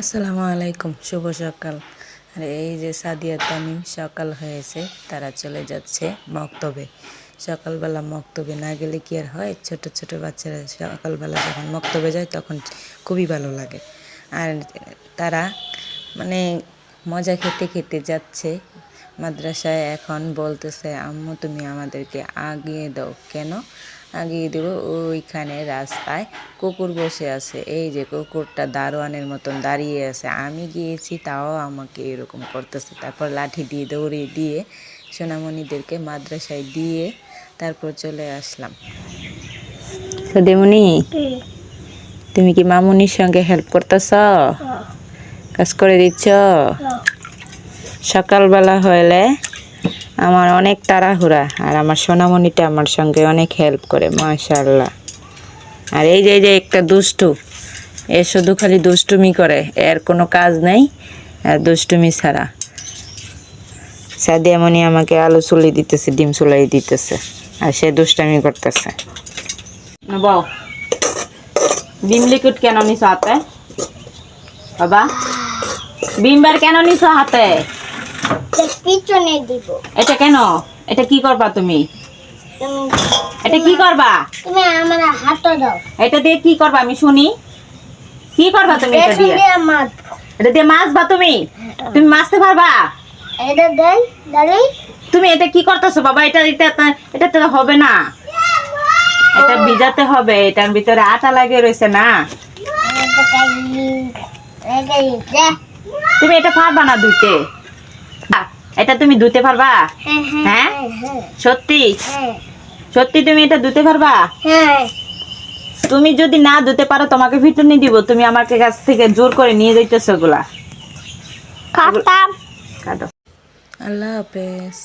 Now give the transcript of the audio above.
আসসালামু আলাইকুম, শুভ সকাল। আর এই যে সাদিয়া তামিম, সকাল হয়েছে, তারা চলে যাচ্ছে মক্তবে। সকালবেলা মক্তবে না গেলে কি আর হয়? ছোট ছোট বাচ্চারা সকালবেলা যখন মক্তবে যায়, তখন খুবই ভালো লাগে। আর তারা মানে মজা খেতে খেতে যাচ্ছে। মাদ্রাসায় এখন বলতেছে আম্মু তুমি আমাদেরকে আগিয়ে দাও। কেন? আগিয়ে দেবো ওইখানে রাস্তায় কুকুর বসে আছে। এই যে কুকুরটা দারোয়ানের মতন দাঁড়িয়ে আছে আমি গিয়েছি তাও আমাকে এরকম করতেছে। তারপর লাঠি দিয়ে দৌড়িয়ে দিয়ে সোনামণিদেরকে মাদ্রাসায় দিয়ে তারপর চলে আসলাম। তো দেমনি তুমি কি মামুনির সঙ্গে হেল্প করতেছ? কাজ করে দিচ্ছ? সকালবেলা হলে আমার অনেক তাড়াহুড়া, আর আমার সোনামণিটা আমার সঙ্গে অনেক হেল্প করে মাশাল্লাহ আর এই যে যে একটা দুষ্টু, এ শুধু খালি দুষ্টুমি করে, এর কোনো কাজ নেই, আর দুষ্টুমি ছাড়া। সাদিয়ামণি আমাকে আলু চুলি দিতেছে, ডিম চুলাই দিতেছে, আর সে দুষ্টামি করতেছে। বউ ডিম লিকুইড কেন নিছ হাতে? বাবা বিমবার কেন নিছ হাতে? পিছনে দিব। এটা কেন? এটা কি করবা তুমি? এটা কি করবা? তুমি আমার হাতটা দাও। এটা দিয়ে কি করবা আমি শুনি? কি করবা তুমি এটা দিয়ে? এটা দিয়ে মাছবা তুমি? তুমি মাছতে পারবা? এটা দেই দাঁড়ি তুমি এটা কি করতেছো বাবা? এটা এটা এটা তো হবে না। এটা ভিজাতে হবে এটার ভিতরে আটা লাগিয়ে রয়েছে না? তুমি এটা পারবা না আহ, এটা তুমি ধুতে পারবা? হ্যাঁ হ্যাঁ? হ্যাঁ হ্যাঁ। সত্যি? হ্যাঁ। সত্যি তুমি এটা ধুতে পারবা? হ্যাঁ। তুমি যদি না ধুতে পারো তোমাকে ভিটুনি দিব। তুমি আমার কাছ থেকে জোর করে নিয়ে যাইতেছো ওগুলা কাটো। আল্লাহ হাফেজ।